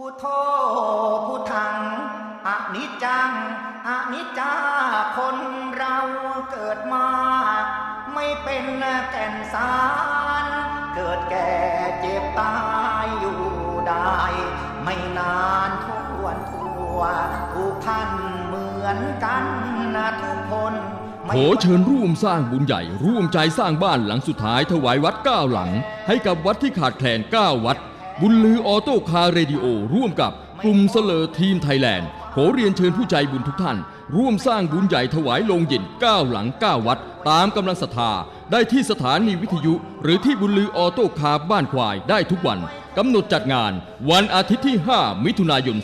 พุทโธพุทธังอนิจจังอนิจจาคนเราเกิดมา ไม่เป็นแก่นสาร เกิดแก่เจ็บตายอยู่ได้ ไม่นานทวนทัวทุกท่านเหมือนกันนะทุกคนขอเชิญร่วมสร้างบุญใหญ่ร่วมใจสร้างบ้านหลังสุดท้ายถวายวัดเก้าหลัง ให้กับวัดที่ขาดแคลนเก้าวัด บุญลือออโต้คาร์เรดิโอ ร่วมกับกลุ่มเสลอทีมไทยแลนด์ ขอเรียนเชิญผู้ใจบุญทุกท่าน ร่วมสร้างบุญใหญ่ถวายโลงเย็นเก้าหลังเก้าวัด ตามกำลังศรัทธา ได้ที่สถานีวิทยุ หรือที่บุญลือออโต้คาร์บ้านควายได้ทุกวันกำหนดจัดงาน วันอาทิตย์ที่ 5 มิถุนายน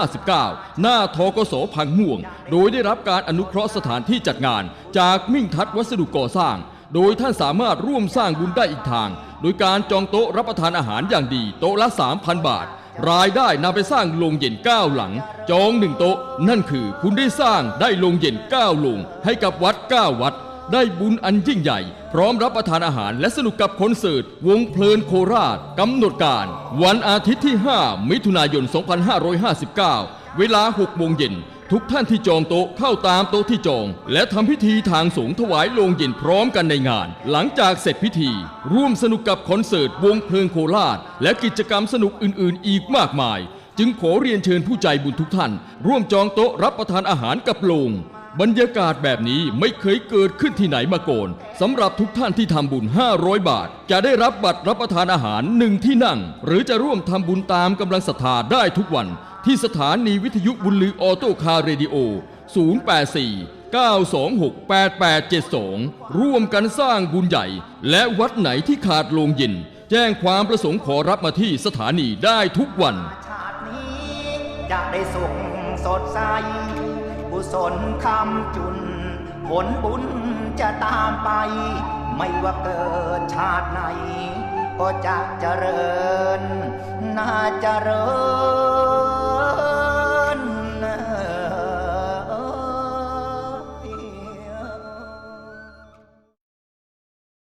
2559 หน้าทกสพังม่วง โดยได้รับการอนุเคราะห์สถานที่จัดงาน จากมิ่งทัศวัสดุก่อสร้าง โดยท่านสามารถร่วมสร้างบุญได้อีกทาง โดยการจองโต๊ะรับประทานอาหารอย่างดี โต๊ะละ 3,000 บาท รายได้นำไปสร้างโรงเย็น 9 หลัง จองหนึ่งโต๊ะ นั่นคือคุณได้สร้างได้โรงเย็น 9 โรงให้กับวัด 9 วัด ได้บุญอันยิ่งใหญ่ พร้อมรับประทานอาหารและสนุกกับคอนเสิร์ต วงเพลินโคราชกำหนดการ วันอาทิตย์ที่ 5 มิถุนายน 2559 เวลา6โมงเย็น ทุกท่านที่จองโต๊ะเข้าตามโต๊ะที่จอง และทำพิธีทางสงฆ์ถวายโลงเย็นพร้อมกันในงาน หลังจากเสร็จพิธี ร่วมสนุกกับคอนเสิร์ตวงเพลิงโคราช และกิจกรรมสนุกอื่นๆ อีกมากมาย จึงขอเรียนเชิญผู้ใจบุญทุกท่าน ร่วมจองโต๊ะรับประทานอาหารกับโลง บรรยากาศแบบนี้ไม่เคยเกิดขึ้นที่ไหนมาก่อนสำหรับทุกท่านที่ทำบุญ 500 บาท จะได้รับบัตรรับประทานอาหารหนึ่งที่นั่ง หรือจะร่วมทำบุญตามกำลังศรัทธาได้ทุกวัน ที่สถานีวิทยุบุญลือออโต้คาร์เรดิโอ 084 926 8872 ร่วมกันสร้างบุญใหญ่ และวัดไหนที่ขาดโรงเย็น แจ้งความประสงค์ขอรับมาที่สถานีได้ทุกวัน ชาตินี้จะได้สุขสดใส กุศลคำจุน ผลบุญจะตามไป ไม่ว่าเกิดชาติไหน ก็จะเจริญน่าเจริญ